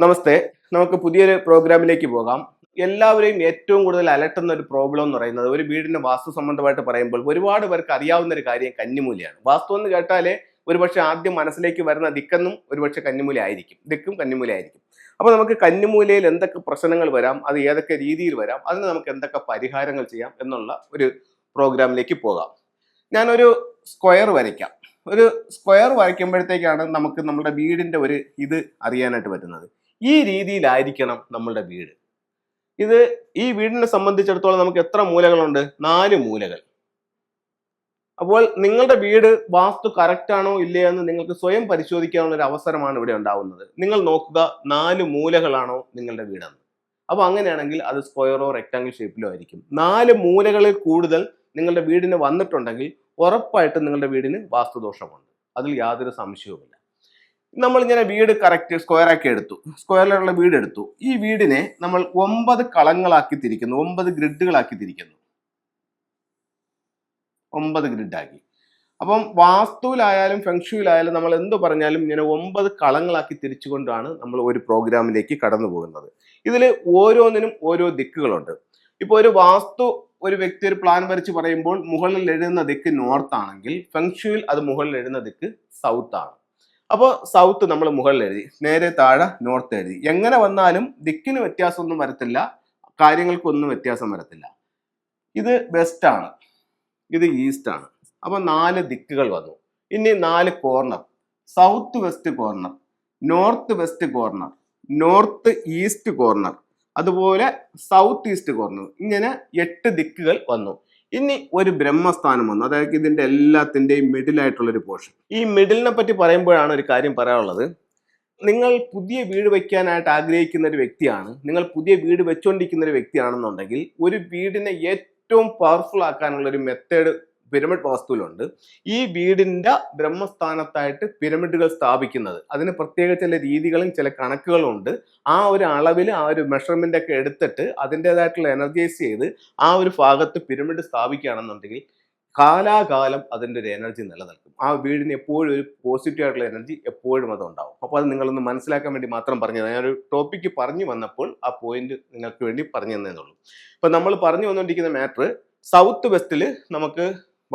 നമസ്തേ. നമുക്ക് പുതിയൊരു പ്രോഗ്രാമിലേക്ക് പോകാം. എല്ലാവരെയും ഏറ്റവും കൂടുതൽ അലട്ടുന്ന ഒരു പ്രോബ്ലം എന്ന് പറയുന്നത് ഒരു വീടിന്റെ വാസ്തു സംബന്ധമായിട്ട് പറയുമ്പോൾ ഒരുപാട് പേർക്ക് അറിയാവുന്ന ഒരു കാര്യം കന്നിമൂലയാണ്. വാസ്തു എന്ന് കേട്ടാലേ ഒരുപക്ഷെ ആദ്യം മനസ്സിലേക്ക് വരുന്ന ദിക്കെന്നും ഒരുപക്ഷെ കന്നിമൂല ആയിരിക്കും. ദിക്കും കന്നിമൂല ആയിരിക്കും. അപ്പോൾ നമുക്ക് കന്നിമൂലയിൽ എന്തൊക്കെ പ്രശ്നങ്ങൾ വരാം അത് ഏതൊക്കെ രീതിയിൽ വരാം അതിന് നമുക്ക് എന്തൊക്കെ പരിഹാരങ്ങൾ ചെയ്യാം എന്നുള്ള ഒരു പ്രോഗ്രാമിലേക്ക് പോകാം. ഞാനൊരു സ്ക്വയർ വരയ്ക്കാം. ഒരു സ്ക്വയർ വരയ്ക്കുമ്പോഴത്തേക്കാണ് നമുക്ക് നമ്മുടെ വീടിന്റെ ഒരു ഇത് അറിയാനായിട്ട് പറ്റുന്നത്. ഈ രീതിയിലായിരിക്കണം നമ്മളുടെ വീട്. ഇത് ഈ വീടിനെ സംബന്ധിച്ചിടത്തോളം നമുക്ക് എത്ര മൂലകളുണ്ട്? നാല് മൂലകൾ. അപ്പോൾ നിങ്ങളുടെ വീട് വാസ്തു കറക്റ്റ് ആണോ ഇല്ലയോ എന്ന് നിങ്ങൾക്ക് സ്വയം പരിശോധിക്കാനുള്ള ഒരു അവസരമാണ് ഇവിടെ ഉണ്ടാവുന്നത്. നിങ്ങൾ നോക്കുക നാല് മൂലകളാണോ നിങ്ങളുടെ വീടെന്ന്. അപ്പോൾ അങ്ങനെയാണെങ്കിൽ അത് സ്ക്വയറോ റെക്ടാങ്കിൾ ഷേപ്പിലോ ആയിരിക്കും. നാല് മൂലകളിൽ കൂടുതൽ നിങ്ങളുടെ വീടിന് വന്നിട്ടുണ്ടെങ്കിൽ ഉറപ്പായിട്ടും നിങ്ങളുടെ വീടിന് വാസ്തുദോഷമുണ്ട്. അതിൽ യാതൊരു സംശയവുമില്ല. നമ്മൾ ഇങ്ങനെ വീട് കറക്റ്റ് സ്ക്വയറാക്കി എടുത്തു. സ്ക്വയറിലുള്ള വീട് എടുത്തു. ഈ വീടിനെ നമ്മൾ ഒമ്പത് കളങ്ങളാക്കി തിരിക്കുന്നു. ഒമ്പത് ഗ്രിഡുകളാക്കി തിരിക്കുന്നു. ഒമ്പത് ഗ്രിഡാക്കി. അപ്പം വാസ്തുവിലായാലും ഫെങ്ഷുവിലായാലും നമ്മൾ എന്ത് പറഞ്ഞാലും ഇങ്ങനെ ഒമ്പത് കളങ്ങളാക്കി തിരിച്ചുകൊണ്ടാണ് നമ്മൾ ഒരു പ്രോഗ്രാമിലേക്ക് കടന്നു പോകുന്നത്. ഇതിൽ ഓരോന്നിനും ഓരോ ദിക്കുകളുണ്ട്. ഇപ്പോൾ ഒരു വാസ്തു ഒരു വ്യക്തി ഒരു പ്ലാൻ വരച്ച് പറയുമ്പോൾ മുകളിൽ എഴുതുന്ന ദിക്ക് നോർത്ത് ആണെങ്കിൽ ഫെങ്ഷുവിൽ അത് മുകളിൽ എഴുതുന്ന ദിക്ക് സൗത്ത് ആണ്. അപ്പോൾ സൗത്ത് നമ്മൾ മുകളിൽ എഴുതി നേരെ താഴെ നോർത്ത് എഴുതി. എങ്ങനെ വന്നാലും ദിക്കിന് വ്യത്യാസമൊന്നും വരത്തില്ല കാര്യങ്ങൾക്കൊന്നും വ്യത്യാസം വരത്തില്ല. ഇത് വെസ്റ്റ് ആണ്. ഇത് ഈസ്റ്റ് ആണ്. അപ്പോൾ നാല് ദിക്കുകൾ വന്നു. ഇനി നാല് corner south west corner north west corner north east corner അതുപോലെ സൗത്ത് ഈസ്റ്റ് കോർണർ ഇങ്ങനെ എട്ട് ദിക്കുകൾ വന്നു. ഇനി ഒരു ബ്രഹ്മസ്ഥാനം വന്നു. അതായത് ഇതിന്റെ എല്ലാത്തിന്റെയും മിഡിലായിട്ടുള്ളൊരു പോർഷൻ ഈ മിഡിലിനെ പറ്റി പറയുമ്പോഴാണ് ഒരു കാര്യം പറയാനുള്ളത്. നിങ്ങൾ പുതിയ വീട് വയ്ക്കാനായിട്ട് ആഗ്രഹിക്കുന്ന ഒരു വ്യക്തിയാണ് നിങ്ങൾ പുതിയ വീട് വെച്ചുകൊണ്ടിരിക്കുന്ന ഒരു വ്യക്തിയാണെന്നുണ്ടെങ്കിൽ ഒരു വീടിനെ ഏറ്റവും പവർഫുൾ ആക്കാനുള്ള ഒരു മെത്തേഡ് പിരമിഡ് വാസ്തുവിലുണ്ട്. ഈ വീടിന്റെ ബ്രഹ്മസ്ഥാനത്തായിട്ട് പിരമിഡുകൾ സ്ഥാപിക്കുന്നത്. അതിന് പ്രത്യേക ചില രീതികളും ചില കണക്കുകളും ഉണ്ട് ആ ഒരു അളവിൽ ആ ഒരു മെഷർമെന്റ് ഒക്കെ എടുത്തിട്ട് അതിന്റെതായിട്ടുള്ള എനർജൈസ് ചെയ്ത് ആ ഒരു ഭാഗത്ത് പിരമിഡ് സ്ഥാപിക്കുകയാണെന്നുണ്ടെങ്കിൽ കാലാകാലം അതിന്റെ ഒരു എനർജി നിലനിൽക്കും. ആ വീടിന് എപ്പോഴും ഒരു പോസിറ്റീവ് ആയിട്ടുള്ള എനർജി എപ്പോഴും അത് ഉണ്ടാവും. അപ്പോൾ അത് നിങ്ങളൊന്ന് മനസ്സിലാക്കാൻ വേണ്ടി മാത്രം പറഞ്ഞത്. ഞാനൊരു ടോപ്പിക്ക് പറഞ്ഞു വന്നപ്പോൾ ആ പോയിന്റ് നിങ്ങൾക്ക് വേണ്ടി പറഞ്ഞു തന്നേന്നുള്ളൂ ഇപ്പം നമ്മൾ പറഞ്ഞു വന്നുകൊണ്ടിരിക്കുന്ന മാറ്റർ സൗത്ത് വെസ്റ്റിൽ നമുക്ക്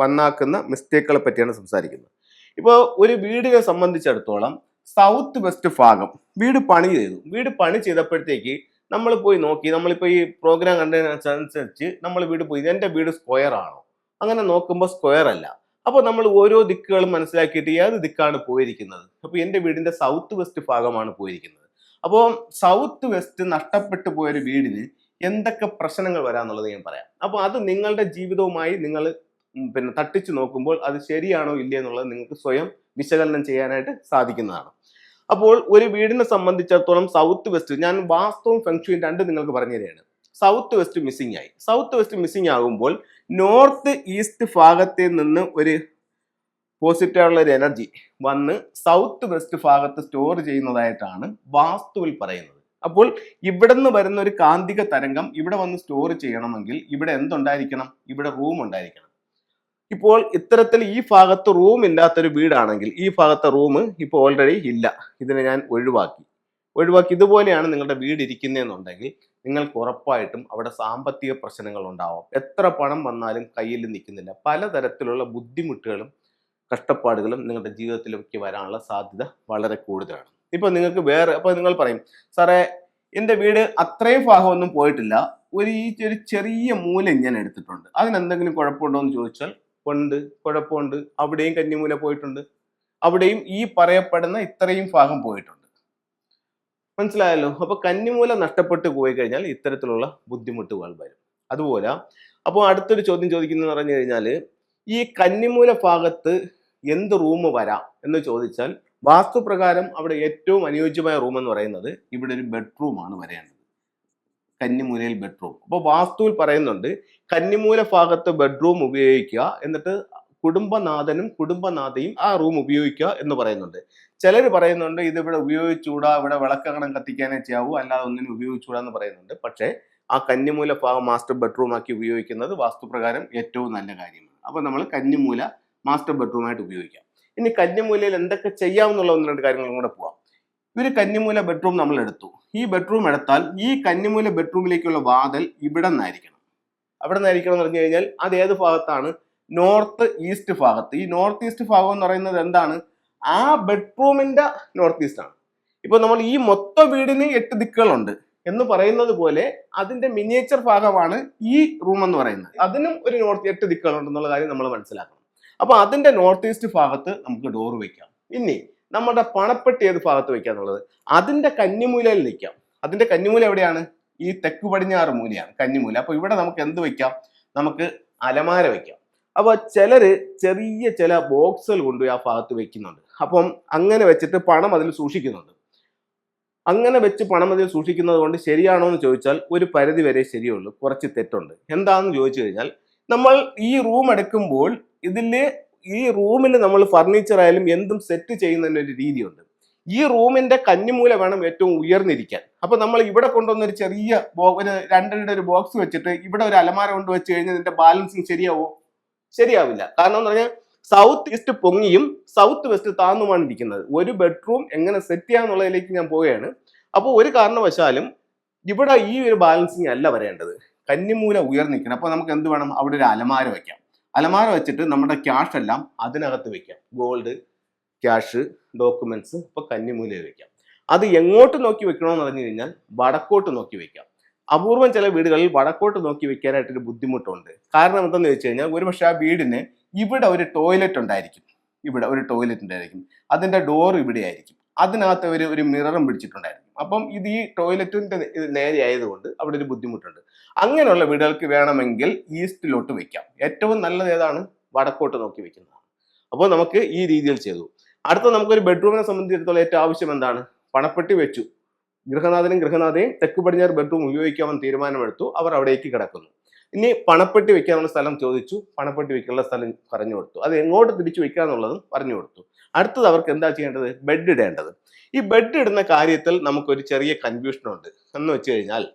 വന്നാക്കുന്ന മിസ്റ്റേക്കുകളെ പറ്റിയാണ് സംസാരിക്കുന്നത്. ഇപ്പോൾ ഒരു വീടിനെ സംബന്ധിച്ചിടത്തോളം സൗത്ത് വെസ്റ്റ് ഭാഗം വീട് പണി ചെയ്തു. വീട് പണി ചെയ്തപ്പോഴത്തേക്ക് നമ്മൾ പോയി നോക്കി. നമ്മളിപ്പോൾ ഈ പ്രോഗ്രാം കണ്ടതിനനുസരിച്ച് നമ്മൾ വീട് പോയി. എന്റെ വീട് സ്ക്വയർ ആണോ? അങ്ങനെ നോക്കുമ്പോൾ സ്ക്വയർ അല്ല. അപ്പോൾ നമ്മൾ ഓരോ ദിക്കുകളും മനസ്സിലാക്കിയിട്ട് ഏത് ദിക്കാണ് പോയിരിക്കുന്നത്? അപ്പോൾ എന്റെ വീടിന്റെ സൗത്ത് വെസ്റ്റ് ഭാഗമാണ് പോയിരിക്കുന്നത്. അപ്പോൾ സൗത്ത് വെസ്റ്റ് നഷ്ടപ്പെട്ടു പോയൊരു വീടിന് എന്തൊക്കെ പ്രശ്നങ്ങൾ വരാമെന്നുള്ളത് ഞാൻ പറയാം. അപ്പോൾ അത് നിങ്ങളുടെ ജീവിതവുമായി നിങ്ങൾ പിന്നെ തട്ടിച്ചു നോക്കുമ്പോൾ അത് ശരിയാണോ ഇല്ലേ എന്നുള്ളത് നിങ്ങൾക്ക് സ്വയം വിശകലനം ചെയ്യാനായിട്ട് സാധിക്കുന്നതാണ്. അപ്പോൾ ഒരു വീടിനെ സംബന്ധിച്ചിടത്തോളം സൗത്ത് വെസ്റ്റ് ഞാൻ വാസ്തവം ഫെങ്ഷുവും രണ്ട് നിങ്ങൾക്ക് പറഞ്ഞു തരികയാണ്. സൗത്ത് വെസ്റ്റ് മിസ്സിംഗ് ആയി. സൗത്ത് വെസ്റ്റ് മിസ്സിംഗ് ആകുമ്പോൾ നോർത്ത് ഈസ്റ്റ് ഭാഗത്തിൽ നിന്ന് ഒരു പോസിറ്റീവുള്ള ഒരു എനർജി വന്ന് സൗത്ത് വെസ്റ്റ് ഭാഗത്ത് സ്റ്റോർ ചെയ്യുന്നതായിട്ടാണ് വാസ്തുവിൽ പറയുന്നത്. അപ്പോൾ ഇവിടെ നിന്ന് വരുന്ന ഒരു കാന്തിക തരംഗം ഇവിടെ വന്ന് സ്റ്റോർ ചെയ്യണമെങ്കിൽ ഇവിടെ എന്തുണ്ടായിരിക്കണം? ഇവിടെ റൂം ഉണ്ടായിരിക്കണം. ഇപ്പോൾ ഇത്തരത്തിൽ ഈ ഭാഗത്ത് റൂം ഇല്ലാത്തൊരു വീടാണെങ്കിൽ ഈ ഭാഗത്തെ റൂം ഇപ്പോൾ ഓൾറെഡി ഇല്ല. ഇതിനെ ഞാൻ ഒഴിവാക്കി. ഒഴിവാക്കി ഇതുപോലെയാണ് നിങ്ങളുടെ വീട് ഇരിക്കുന്നതെന്നുണ്ടെങ്കിൽ നിങ്ങൾക്ക് ഉറപ്പായിട്ടും അവിടെ സാമ്പത്തിക പ്രശ്നങ്ങൾ ഉണ്ടാവും. എത്ര പണം വന്നാലും കയ്യിൽ നിൽക്കുന്നില്ല. പലതരത്തിലുള്ള ബുദ്ധിമുട്ടുകളും കഷ്ടപ്പാടുകളും നിങ്ങളുടെ ജീവിതത്തിലേക്ക് വരാനുള്ള സാധ്യത വളരെ കൂടുതലാണ്. ഇപ്പോൾ നിങ്ങൾക്ക് വേറെ അപ്പോൾ നിങ്ങൾ പറയും സാറേ എന്റെ വീട് അത്രയും ഭാഗമൊന്നും പോയിട്ടില്ല. ഒരു ഈ ഒരു ചെറിയ മൂല ഞാൻ എടുത്തിട്ടുണ്ട്. അതിനെന്തെങ്കിലും കുഴപ്പമുണ്ടോ എന്ന് ചോദിച്ചാൽ ഉണ്ട് കുഴപ്പമുണ്ട്. അവിടെയും കന്നിമൂല പോയിട്ടുണ്ട്. അവിടെയും ഈ പറയപ്പെടുന്ന ഇത്രയും ഭാഗം പോയിട്ടുണ്ട്. മനസ്സിലായല്ലോ? അപ്പൊ കന്നിമൂല നഷ്ടപ്പെട്ടു പോയി കഴിഞ്ഞാൽ ഇത്തരത്തിലുള്ള ബുദ്ധിമുട്ടുകൾ വരും. അതുപോലെ അപ്പോൾ അടുത്തൊരു ചോദ്യം ചോദിക്കുന്നതെന്ന് പറഞ്ഞു കഴിഞ്ഞാൽ ഈ കന്നിമൂല ഭാഗത്ത് എന്ത് റൂം വരാം എന്ന് ചോദിച്ചാൽ വാസ്തുപ്രകാരം അവിടെ ഏറ്റവും അനുയോജ്യമായ റൂം എന്ന് പറയുന്നത് ഇവിടെ ഒരു ബെഡ്റൂമാണ് വരേണ്ടത്. കന്നിമൂലയിൽ ബെഡ്റൂം അപ്പോൾ വാസ്തുവിൽ പറയുന്നുണ്ട് കന്നിമൂല ഭാഗത്ത് ബെഡ്റൂം ഉപയോഗിക്കുക എന്നിട്ട് കുടുംബനാഥനും കുടുംബനാഥയും ആ റൂം ഉപയോഗിക്കുക എന്ന് പറയുന്നുണ്ട്. ചിലർ പറയുന്നുണ്ട് ഇത് ഇവിടെ ഉപയോഗിച്ചുകൂടാ ഇവിടെ വിളക്കകണം കത്തിക്കാനേ ചെയ്യാവൂ അല്ലാതെ ഒന്നിനും ഉപയോഗിച്ചുകൂടാ എന്ന് പറയുന്നുണ്ട്. പക്ഷേ ആ കന്നിമൂല ഭാഗം മാസ്റ്റർ ബെഡ്റൂം ആക്കി ഉപയോഗിക്കുന്നത് വാസ്തുപ്രകാരം ഏറ്റവും നല്ല കാര്യമാണ്. അപ്പോൾ നമ്മൾ കന്നിമൂല മാസ്റ്റർ ബെഡ്റൂമായിട്ട് ഉപയോഗിക്കാം. ഇനി കന്നിമൂലയിൽ എന്തൊക്കെ ചെയ്യാമെന്നുള്ള ഒന്ന് രണ്ട് കാര്യങ്ങളും കൂടെ പോവാം. ഒരു കന്നിമൂല ബെഡ്റൂം നമ്മൾ എടുത്തു. ഈ ബെഡ്റൂം എടുത്താൽ ഈ കന്നിമൂല ബെഡ്റൂമിലേക്കുള്ള വാതിൽ ഇവിടെ നിന്നായിരിക്കണം. അവിടെ നിന്നായിരിക്കണം എന്ന് പറഞ്ഞു കഴിഞ്ഞാൽ അത് ഏത് ഭാഗത്താണ്? നോർത്ത് ഈസ്റ്റ് ഭാഗത്ത്. ഈ നോർത്ത് ഈസ്റ്റ് ഭാഗം എന്ന് പറയുന്നത് എന്താണ്? ആ ബെഡ്റൂമിന്റെ നോർത്ത് ഈസ്റ്റ് ആണ്. ഇപ്പൊ നമ്മൾ ഈ മൊത്ത വീടിന് എട്ട് ദിക്കുകളുണ്ട് എന്ന് പറയുന്നത് പോലെ അതിന്റെ മിനിയേച്ചർ ഭാഗമാണ് ഈ റൂം എന്ന് പറയുന്നത്. അതിനും ഒരു നോർത്ത് എട്ട് ദിക്കുകളുണ്ടെന്നുള്ള കാര്യം നമ്മൾ മനസ്സിലാക്കണം. അപ്പോൾ അതിന്റെ നോർത്ത് ഈസ്റ്റ് ഭാഗത്ത് നമുക്ക് ഡോർ വെക്കാം. ഇനി നമ്മുടെ പണപ്പെട്ടി ഏത് ഭാഗത്ത് വയ്ക്കുക എന്നുള്ളത്? അതിന്റെ കന്നിമൂലയിൽ നിൽക്കാം. അതിന്റെ കന്നിമൂല എവിടെയാണ്? ഈ തെക്ക് പടിഞ്ഞാറ് മൂലയാണ് കന്നിമൂല. അപ്പോൾ ഇവിടെ നമുക്ക് എന്ത് വെക്കാം? നമുക്ക് അലമാര വെക്കാം. അപ്പോൾ ചിലര് ചെറിയ ചില ബോക്സുകൾ കൊണ്ടുപോയി ആ ഭാഗത്ത് വെക്കുന്നുണ്ട്. അപ്പം അങ്ങനെ വെച്ചിട്ട് പണം അതിൽ സൂക്ഷിക്കുന്നുണ്ട്. അങ്ങനെ വെച്ച് പണം അതിൽ സൂക്ഷിക്കുന്നത് കൊണ്ട് ശരിയാണോ എന്ന് ചോദിച്ചാൽ ഒരു പരിധി വരെ ശരിയുള്ളൂ. കുറച്ച് തെറ്റുണ്ട്. എന്താണെന്ന് ചോദിച്ചു കഴിഞ്ഞാൽ നമ്മൾ ഈ റൂം എടുക്കുമ്പോൾ ഇതിൽ ഈ റൂമിൽ നമ്മൾ ഫർണിച്ചർ ആയാലും എന്തും സെറ്റ് ചെയ്യുന്നതിന് ഒരു രീതിയുണ്ട്. ഈ റൂമിന്റെ കന്നിമൂല വേണം ഏറ്റവും ഉയർന്നിരിക്കാൻ. അപ്പൊ നമ്മൾ ഇവിടെ കൊണ്ടുവന്ന ഒരു ചെറിയ ഒരു രണ്ടരയുടെ ഒരു ബോക്സ് വെച്ചിട്ട് ഇവിടെ ഒരു അലമാര കൊണ്ട് വെച്ച് കഴിഞ്ഞാൽ ഇതിന്റെ ബാലൻസിങ് ശരിയാവോ? ശരിയാവില്ല. കാരണം എന്ന് പറഞ്ഞാൽ സൗത്ത് ഈസ്റ്റ് പൊങ്ങിയും സൗത്ത് വെസ്റ്റ് താന്നുമാണ് ഇരിക്കുന്നത്. ഒരു ബെഡ്റൂം എങ്ങനെ സെറ്റ് ചെയ്യാന്നുള്ളതിലേക്ക് ഞാൻ പോവുകയാണ്. അപ്പോൾ ഒരു കാരണവശാലും ഇവിടെ ഈ ഒരു ബാലൻസിങ് അല്ല വരേണ്ടത്. കന്നിമൂല ഉയർന്നിരിക്കണം. അപ്പോൾ നമുക്ക് എന്ത് വേണം? അവിടെ ഒരു അലമാര വെക്കാം. അലമാര വെച്ചിട്ട് നമ്മുടെ ക്യാഷ് എല്ലാം അതിനകത്ത് വെക്കാം. ഗോൾഡ് ക്യാഷ് ഡോക്യുമെന്റ്സ് ഇപ്പൊ കന്നിമൂലയിൽ വെക്കാം. അത് എങ്ങോട്ട് നോക്കി വെക്കണമെന്ന് പറഞ്ഞു കഴിഞ്ഞാൽ വടക്കോട്ട് നോക്കി വെക്കാം. അപൂർവം ചില വീടുകളിൽ വടക്കോട്ട് നോക്കി വെക്കാനായിട്ടൊരു ബുദ്ധിമുട്ടുണ്ട്. കാരണം എന്തെന്ന് വെച്ച് കഴിഞ്ഞാൽ ഒരുപക്ഷെ ആ വീടിന് ഇവിടെ ഒരു ടോയ്ലറ്റ് ഉണ്ടായിരിക്കും. ഇവിടെ ഒരു ടോയ്ലറ്റ് ഉണ്ടായിരിക്കും. അതിന്റെ ഡോർ ഇവിടെ ആയിരിക്കും. അതിനകത്ത് ഒരു ഒരു മിററും പിടിച്ചിട്ടുണ്ടായിരിക്കും. അപ്പം ഇത് ഈ ടോയ്ലറ്റിന്റെ ഇത് നേരെ ആയതുകൊണ്ട് അവിടെ ഒരു ബുദ്ധിമുട്ടുണ്ട്. അങ്ങനെയുള്ള വീടുകൾക്ക് വേണമെങ്കിൽ ഈസ്റ്റിലോട്ട് വെക്കാം. ഏറ്റവും നല്ലത് ഏതാണ്? വടക്കോട്ട് നോക്കി വെക്കുന്നതാണ്. അപ്പോൾ നമുക്ക് ഈ രീതിയിൽ ചെയ്തു. അടുത്ത നമുക്കൊരു ബെഡ്റൂമിനെ സംബന്ധിച്ചിടത്തോളം ഏറ്റവും ആവശ്യം എന്താണ്? പണപ്പെട്ടി വെച്ചു. ഗൃഹനാഥനും ഗൃഹനാഥയും തെക്ക് പടിഞ്ഞാറ് ബെഡ്റൂം ഉപയോഗിക്കാമെന്ന് തീരുമാനമെടുത്തു. അവർ അവിടേക്ക് കിടക്കുന്നു. ഇനി പണപ്പെട്ടി വെക്കാനുള്ള സ്ഥലം ചോദിച്ചു. പണപ്പെട്ടി വെക്കാനുള്ള സ്ഥലം പറഞ്ഞു കൊടുത്തു. അത് എങ്ങോട്ട് തിരിച്ചു വെക്കുക എന്നുള്ളതും പറഞ്ഞു കൊടുത്തു. അടുത്തത് അവർക്ക് എന്താ ചെയ്യേണ്ടത്? ബെഡ് ഇടേണ്ടത്. ഈ ബെഡ് ഇടുന്ന കാര്യത്തിൽ നമുക്കൊരു ചെറിയ കൺഫ്യൂഷൻ ഉണ്ട്. എന്ന് വെച്ച് കഴിഞ്ഞാൽ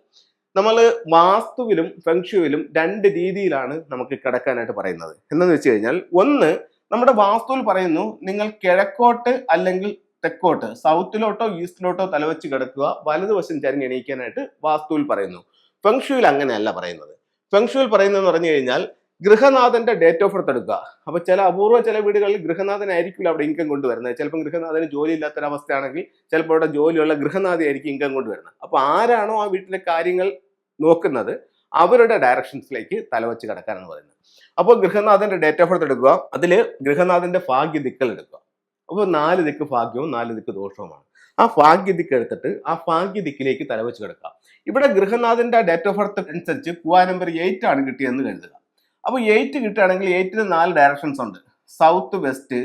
നമ്മൾ വാസ്തുവിലും ഫെങ്ഷുവിലും രണ്ട് രീതിയിലാണ് നമുക്ക് കിടക്കാനായിട്ട് പറയുന്നത്. എന്താണെന്ന് വെച്ച് കഴിഞ്ഞാൽ ഒന്ന് നമ്മുടെ വാസ്തുവിൽ പറയുന്നു നിങ്ങൾ കിഴക്കോട്ട് അല്ലെങ്കിൽ തെക്കോട്ട് സൗത്തിലോട്ടോ ഈസ്റ്റിലോട്ടോ തലവെച്ച് കിടക്കുക വലതുവശം ചരിഞ്ഞ് എണീക്കാനായിട്ട് വാസ്തുവിൽ പറയുന്നു. ഫെങ്ഷുവിൽ അങ്ങനെയല്ല പറയുന്നത്. ഫെങ്ഷുവിൽ പറയുന്നതെന്ന് പറഞ്ഞു കഴിഞ്ഞാൽ ഗൃഹനാഥന്റെ ഡേറ്റ് ഓഫ് ബർത്ത് എടുക്കുക. അപ്പൊ ചില അപൂർവ ചില വീടുകളിൽ ഗൃഹനാഥനായിരിക്കില്ല അവിടെ ഇൻകം കൊണ്ടുവരുന്നത് ചിലപ്പോൾ ഗൃഹനാഥന് ജോലി ഇല്ലാത്തൊരവസ്ഥയാണെങ്കിൽ ചിലപ്പോൾ അവിടെ ജോലിയുള്ള ഗൃഹനാഥിയായിരിക്കും ഇൻകം കൊണ്ടുവരുന്നത് അപ്പൊ ആരാണോ ആ വീട്ടിലെ കാര്യങ്ങൾ നോക്കുന്നത് അവരുടെ ഡയറക്ഷൻസിലേക്ക് തലവെച്ച് കിടക്കാനാണ് പറയുന്നത്. അപ്പോൾ ഗൃഹനാഥന്റെ ഡേറ്റ് ഓഫ് ബർത്ത് എടുക്കുക. അതിൽ ഗൃഹനാഥന്റെ ഭാഗ്യ ദിക്കൽ എടുക്കുക. അപ്പോൾ നാല് ദിക്ക് ഭാഗ്യവും നാല് ദിക്ക് ദോഷവുമാണ്. ആ ഭാഗ്യ ദിക്ക് എടുത്തിട്ട് ആ ഭാഗ്യ ദിക്കിലേക്ക് തലവെച്ച് കിടക്കുക. ഇവിടെ ഗൃഹനാഥന്റെ ഡേറ്റ് ഓഫ് ബർത്ത് അനുസരിച്ച് കുവാ നമ്പർ എയ്റ്റ് ആണ് കിട്ടിയെന്ന് കരുതുക. അപ്പോൾ എയ്റ്റ് കിട്ടുകയാണെങ്കിൽ എയ്റ്റിന് നാല് ഡയറക്ഷൻസ് ഉണ്ട്. സൗത്ത് വെസ്റ്റ്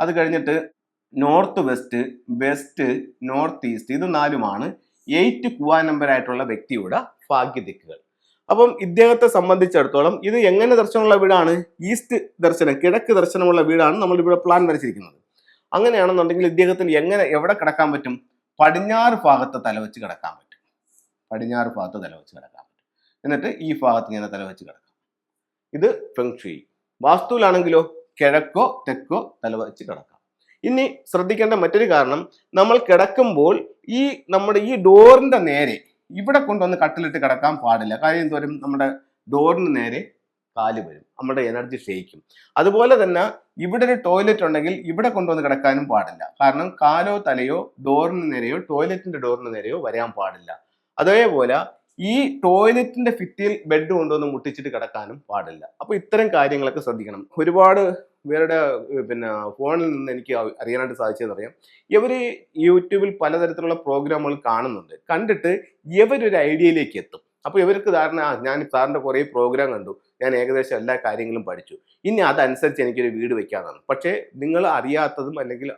അത് കഴിഞ്ഞിട്ട് north west west north east ഇത് നാലുമാണ്. എയ്റ്റ് കുവാ നമ്പർ ആയിട്ടുള്ള വ്യക്തിയുടെ ഭാഗ്യദിക്കുകൾ. അപ്പം ഇദ്ദേഹത്തെ സംബന്ധിച്ചിടത്തോളം ഇത് എങ്ങനെ ദർശനമുള്ള വീടാണ്? ഈസ്റ്റ് ദർശനം കിഴക്ക് ദർശനമുള്ള വീടാണ് നമ്മൾ ഇവിടെ പ്ലാൻ വരച്ചിരിക്കുന്നത്. അങ്ങനെയാണെന്നുണ്ടെങ്കിൽ ഇദ്ദേഹത്തിന് എങ്ങനെ എവിടെ കിടക്കാൻ പറ്റും? പടിഞ്ഞാറ് ഭാഗത്ത് തലവെച്ച് കിടക്കാൻ പറ്റും. പടിഞ്ഞാറ് ഭാഗത്ത് തലവെച്ച് കിടക്കാൻ പറ്റും. എന്നിട്ട് ഈ ഭാഗത്ത് ഇങ്ങനെ തലവെച്ച് കിടക്കാം. ഇത് ഫെങ്ഷുയി വാസ്തുവിലാണെങ്കിലോ കിഴക്കോ തെക്കോ തലവെച്ച് കിടക്കാം. ഇനി ശ്രദ്ധിക്കേണ്ട മറ്റൊരു കാരണം നമ്മൾ കിടക്കുമ്പോൾ ഈ നമ്മുടെ ഈ ഡോറിന്റെ നേരെ ഇവിടെ കൊണ്ടുവന്ന് കട്ടിലിട്ട് കിടക്കാൻ പാടില്ല. കാര്യം എന്തോരും നമ്മുടെ ഡോറിന് നേരെ കാൽ വരും. നമ്മുടെ എനർജി ക്ഷയിക്കും. അതുപോലെ തന്നെ ഇവിടെ ഒരു ടോയ്ലറ്റ് ഉണ്ടെങ്കിൽ ഇവിടെ കൊണ്ടുവന്ന് കിടക്കാനും പാടില്ല. കാരണം കാലോ തലയോ ഡോറിന് നേരെയോ ടോയ്ലറ്റിന്റെ ഡോറിന് നേരെയോ വരാൻ പാടില്ല. അതേപോലെ ഈ ടോയ്ലറ്റിന്റെ ഫിറ്റിൽ ബെഡ് കൊണ്ടുവന്ന് മുട്ടിച്ചിട്ട് കിടക്കാനും പാടില്ല. അപ്പൊ ഇത്തരം കാര്യങ്ങളൊക്കെ ശ്രദ്ധിക്കണം. ഒരുപാട് ഇവരുടെ പിന്നെ ഫോണിൽ നിന്ന് എനിക്ക് അറിയാനായിട്ട് സാധിച്ചതെന്നറിയാം. ഇവർ യൂട്യൂബിൽ പലതരത്തിലുള്ള പ്രോഗ്രാമുകൾ കാണുന്നുണ്ട്. കണ്ടിട്ട് ഇവരൊരു ഐഡിയയിലേക്ക് എത്തും. അപ്പോൾ ഇവർക്ക് ധാരണ ഞാൻ സാറിന്റെ കുറേ പ്രോഗ്രാം കണ്ടു. ഞാൻ ഏകദേശം എല്ലാ കാര്യങ്ങളും പഠിച്ചു. ഇനി അതനുസരിച്ച് എനിക്കൊരു വീട് വെക്കാനാണ് പക്ഷേ നിങ്ങൾ അറിയാത്തതും അല്ലെങ്കിൽ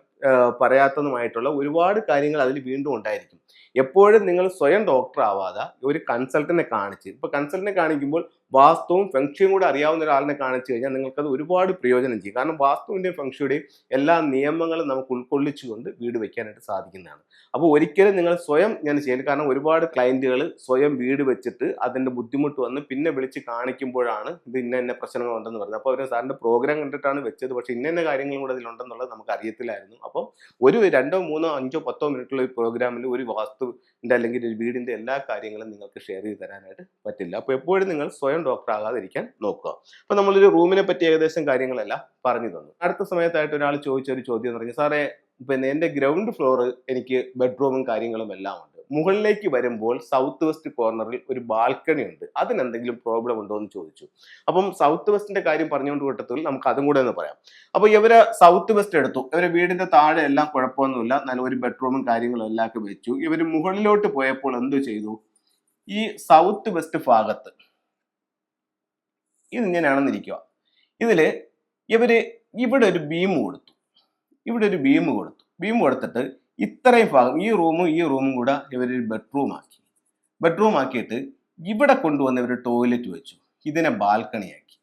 പറയാത്തതുമായിട്ടുള്ള ഒരുപാട് കാര്യങ്ങൾ അതിൽ വീണ്ടും ഉണ്ടായിരിക്കും. എപ്പോഴും നിങ്ങൾ സ്വയം ഡോക്ടർ ആവാതെ ഒരു കൺസൾട്ടനെ കാണിച്ച് ഇപ്പൊ കൺസൾട്ടിനെ കാണിക്കുമ്പോൾ വാസ്തുവും ഫെങ്ഷയും കൂടെ അറിയാവുന്ന ഒരാളിനെ കാണിച്ചു കഴിഞ്ഞാൽ നിങ്ങൾക്കത് ഒരുപാട് പ്രയോജനം ചെയ്യും. കാരണം വാസ്തുവിന്റെയും ഫെങ്ഷയുടെയും എല്ലാ നിയമങ്ങളും നമുക്ക് ഉൾക്കൊള്ളിച്ചുകൊണ്ട് വീട് വെക്കാനായിട്ട് സാധിക്കുന്നതാണ്. അപ്പോൾ ഒരിക്കലും നിങ്ങൾ സ്വയം ഞാൻ ചെയ്യുന്നത് കാരണം ഒരുപാട് ക്ലയന്റുകൾ സ്വയം വീട് വെച്ചിട്ട് അതിന്റെ ബുദ്ധിമുട്ട് വന്ന് പിന്നെ വിളിച്ച് കാണിക്കുമ്പോഴാണ് ഇത് ഇന്ന ഇന്ന പ്രശ്നങ്ങൾ ഉണ്ടെന്ന് പറയുന്നത്. അപ്പോൾ അവർ സാറിന്റെ പ്രോഗ്രാം കണ്ടിട്ടാണ് വെച്ചത്. പക്ഷേ ഇന്ന ഇന്ന കാര്യങ്ങളും കൂടെ ഇതിലുണ്ടെന്നുള്ളത് നമുക്ക് അറിയത്തില്ലായിരുന്നു. അപ്പോൾ ഒരു രണ്ടോ മൂന്നോ അഞ്ചോ പത്തോ മിനിറ്റുള്ള ഒരു പ്രോഗ്രാമിൽ ഒരു വാസ്തുവിന്റെ അല്ലെങ്കിൽ ഒരു വീടിന്റെ എല്ലാ കാര്യങ്ങളും നിങ്ങൾക്ക് ഷെയർ ചെയ്ത് തരാനായിട്ട് പറ്റില്ല. അപ്പോൾ എപ്പോഴും നിങ്ങൾ സ്വയം ഡോക്ടർ ആകാതിരിക്കാൻ നോക്കുക. അപ്പോൾ നമ്മളൊരു റൂമിനെ പറ്റി ഏകദേശം കാര്യങ്ങളെല്ലാം പറഞ്ഞു തന്നു. അടുത്ത സമയത്തായിട്ട് ഒരാൾ ചോദിച്ച ഒരു ചോദ്യം എന്ന് പറഞ്ഞു സാറേ പിന്നെ എന്റെ ഗ്രൗണ്ട് ഫ്ലോർ എനിക്ക് ബെഡ്റൂമും കാര്യങ്ങളും എല്ലാം ഉണ്ട്. മുകളിലേക്ക് വരുമ്പോൾ സൗത്ത് വെസ്റ്റ് കോർണറിൽ ഒരു ബാൽക്കണി ഉണ്ട്. അതിനെന്തെങ്കിലും പ്രോബ്ലം ഉണ്ടോ എന്ന് ചോദിച്ചു. അപ്പം സൗത്ത് വെസ്റ്റിന്റെ കാര്യം പറഞ്ഞുകൊണ്ട് കൂട്ടത്തിൽ നമുക്ക് അതും കൂടെ ഒന്ന് പറയാം. അപ്പൊ ഇവർ സൗത്ത് വെസ്റ്റ് എടുത്തു. ഇവരെ വീടിന്റെ താഴെ എല്ലാം കുഴപ്പമൊന്നുമില്ല. നല്ല ഒരു ബെഡ്റൂമും കാര്യങ്ങളും എല്ലാം ഒക്കെ വെച്ചു. ഇവർ മുകളിലോട്ട് പോയപ്പോൾ എന്തു ചെയ്തു? ഈ സൗത്ത് വെസ്റ്റ് ഭാഗത്ത് ഇതിങ്ങനെയാണെന്നിരിക്കുക ഇതിൽ ഇവർ ഇവിടെ ഒരു ബീം കൊടുത്തു. ഇവിടെ ഒരു ബീം കൊടുത്തു. ബീം കൊടുത്തിട്ട് ഇത്രയും ഭാഗം ഈ റൂമും ഈ റൂമും കൂടെ ഇവരൊരു ബെഡ്റൂം ആക്കി. ബെഡ്റൂം ആക്കിയിട്ട് ഇവിടെ കൊണ്ടുവന്ന് ഇവർ ടോയ്ലറ്റ് വെച്ചു. ഇതിനെ ബാൽക്കണിയാക്കി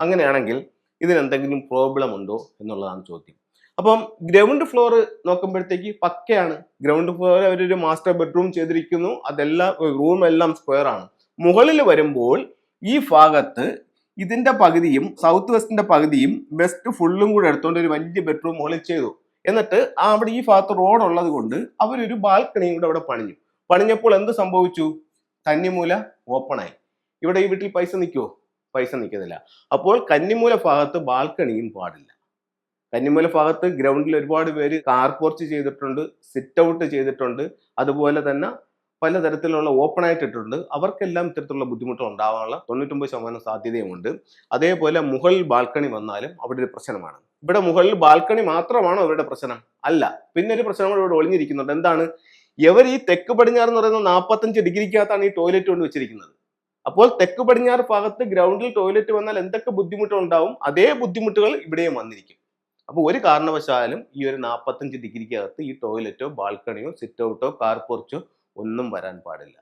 അങ്ങനെയാണെങ്കിൽ ഇതിനെന്തെങ്കിലും പ്രോബ്ലം ഉണ്ടോ എന്നുള്ളതാണ് ചോദ്യം. അപ്പം ഗ്രൗണ്ട് ഫ്ലോർ നോക്കുമ്പോഴത്തേക്ക് പക്കയാണ്. ഗ്രൗണ്ട് ഫ്ലോർ അവരൊരു മാസ്റ്റർ ബെഡ്റൂം ചെയ്തിരിക്കുന്നു. അതെല്ലാം റൂം എല്ലാം സ്ക്വയർ ആണ്. മുകളിൽ വരുമ്പോൾ ഈ ഭാഗത്ത് ഇതിന്റെ പകുതിയും സൗത്ത് വെസ്റ്റിന്റെ പകുതിയും വെസ്റ്റ് ഫുള്ളും കൂടെ എടുത്തുകൊണ്ട് ഒരു വലിയ ബെഡ്റൂം മുകളിൽ ചെയ്തു. എന്നിട്ട് അവിടെ ഈ ഭാഗത്ത് റോഡ് ഉള്ളത് കൊണ്ട് അവരൊരു ബാൽക്കണിയും കൂടെ അവിടെ പണിഞ്ഞു. പണിഞ്ഞപ്പോൾ എന്ത് സംഭവിച്ചു? കന്നിമൂല ഓപ്പണായി ഇവിടെ ഈ വീട്ടിൽ പൈസ നിൽക്കുമോ പൈസ നിൽക്കുന്നില്ല അപ്പോൾ കന്നിമൂല ഭാഗത്ത് ബാൽക്കണിയും പാടില്ല. കന്നിമൂല ഭാഗത്ത് ഗ്രൗണ്ടിൽ ഒരുപാട് പേര് കാർ പോർച്ച് ചെയ്തിട്ടുണ്ട് സിറ്റ് ഔട്ട് ചെയ്തിട്ടുണ്ട്. അതുപോലെ തന്നെ പലതരത്തിലുള്ള ഓപ്പൺ ആയിട്ടിട്ടുണ്ട്. അവർക്കെല്ലാം ഇത്തരത്തിലുള്ള ബുദ്ധിമുട്ടുകൾ ഉണ്ടാവാനുള്ള തൊണ്ണൂറ്റൊമ്പത് ശതമാനം സാധ്യതയുമുണ്ട്. അതേപോലെ മുകളിൽ ബാൽക്കണി വന്നാലും അവിടെ ഒരു പ്രശ്നമാണ്. ഇവിടെ മുകളിൽ ബാൽക്കണി മാത്രമാണോ അവരുടെ പ്രശ്നം? അല്ല. പിന്നെ ഒരു പ്രശ്നം കൂടെ ഇവിടെ ഒളിഞ്ഞിരിക്കുന്നുണ്ട്. എന്താണ്? ഇവർ ഈ തെക്ക് പടിഞ്ഞാറ് എന്ന് പറയുന്ന നാൽപ്പത്തഞ്ച് ഡിഗ്രിക്കകത്താണ് ഈ ടോയ്ലറ്റ് കൊണ്ട് വെച്ചിരിക്കുന്നത്. അപ്പോൾ തെക്ക് പടിഞ്ഞാറ് ഭാഗത്ത് ഗ്രൗണ്ടിൽ ടോയ്ലറ്റ് വന്നാൽ എന്തൊക്കെ ബുദ്ധിമുട്ടുകൾ ഉണ്ടാവും? അതേ ബുദ്ധിമുട്ടുകൾ ഇവിടെയും വന്നിരിക്കും. അപ്പോൾ ഒരു കാരണവശാലും ഈ ഒരു നാൽപ്പത്തഞ്ച് ഡിഗ്രിക്കകത്ത് ഈ ടോയ്ലറ്റോ ബാൽക്കണിയോ സിറ്റ് ഔട്ടോ കാർ പോർച്ചോ ഒന്നും വരാൻ പാടില്ല.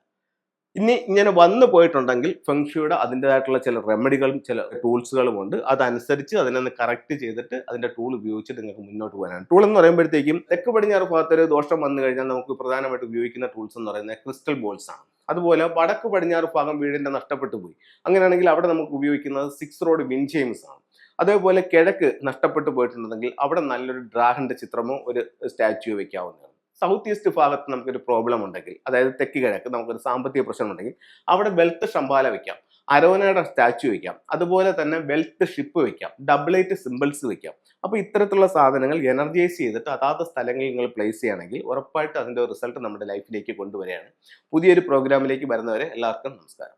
ഇനി ഇങ്ങനെ വന്നു പോയിട്ടുണ്ടെങ്കിൽ ഫെങ്ഷിയുടെ അതിന്റെതായിട്ടുള്ള ചില റെമഡികളും ചില ടൂൾസുകളും ഉണ്ട്. അതനുസരിച്ച് അതിനൊന്ന് കറക്റ്റ് ചെയ്തിട്ട് അതിന്റെ ടൂൾ ഉപയോഗിച്ച് നിങ്ങൾക്ക് മുന്നോട്ട് പോകാനാണ്. ടൂൾ എന്ന് പറയുമ്പോഴത്തേക്കും തെക്ക് പടിഞ്ഞാറ് ഭാഗത്തൊരു ദോഷം വന്നു കഴിഞ്ഞാൽ നമുക്ക് പ്രധാനമായിട്ട് ഉപയോഗിക്കുന്ന ടൂൾസ് എന്ന് പറയുന്നത് ക്രിസ്റ്റൽ ബോൾസ് ആണ്. അതുപോലെ വടക്ക് പടിഞ്ഞാറ് ഭാഗം വീടിന്റെ നഷ്ടപ്പെട്ടു പോയി. അങ്ങനെയാണെങ്കിൽ അവിടെ നമുക്ക് ഉപയോഗിക്കുന്നത് സിക്സ് റോഡ് വിൻചെയിംസ് ആണ്. അതേപോലെ കിഴക്ക് നഷ്ടപ്പെട്ടു പോയിട്ടുണ്ടെങ്കിൽ അവിടെ നല്ലൊരു ഡ്രാഗന്റെ ചിത്രമോ ഒരു സ്റ്റാച്യു വെക്കാവുന്നതാണ് സൗത്ത് ഈസ്റ്റ് ഭാഗത്ത് നമുക്കൊരു പ്രോബ്ലം ഉണ്ടെങ്കിൽ അതായത് തെക്ക് കിഴക്ക് നമുക്കൊരു സാമ്പത്തിക പ്രശ്നം ഉണ്ടെങ്കിൽ അവിടെ വെൽത്ത് ശമ്പാല വെക്കാം അരോനയുടെ സ്റ്റാച്ചു വെക്കാം അതുപോലെ തന്നെ വെൽത്ത് ഷിപ്പ് വെക്കാം ഡബിളേറ്റ് സിമ്പിൾസ് വെക്കാം. അപ്പോൾ ഇത്തരത്തിലുള്ള സാധനങ്ങൾ എനർജൈസ് ചെയ്തിട്ട് അതാത് സ്ഥലങ്ങളിൽ നിങ്ങൾ പ്ലേസ് ചെയ്യുകയാണെങ്കിൽ ഉറപ്പായിട്ട് അതിന്റെ റിസൾട്ട് നമ്മുടെ ലൈഫിലേക്ക് കൊണ്ടുവരികയാണ്. പുതിയൊരു പ്രോഗ്രാമിലേക്ക് വരുന്നവരെ എല്ലാവർക്കും നമസ്കാരം.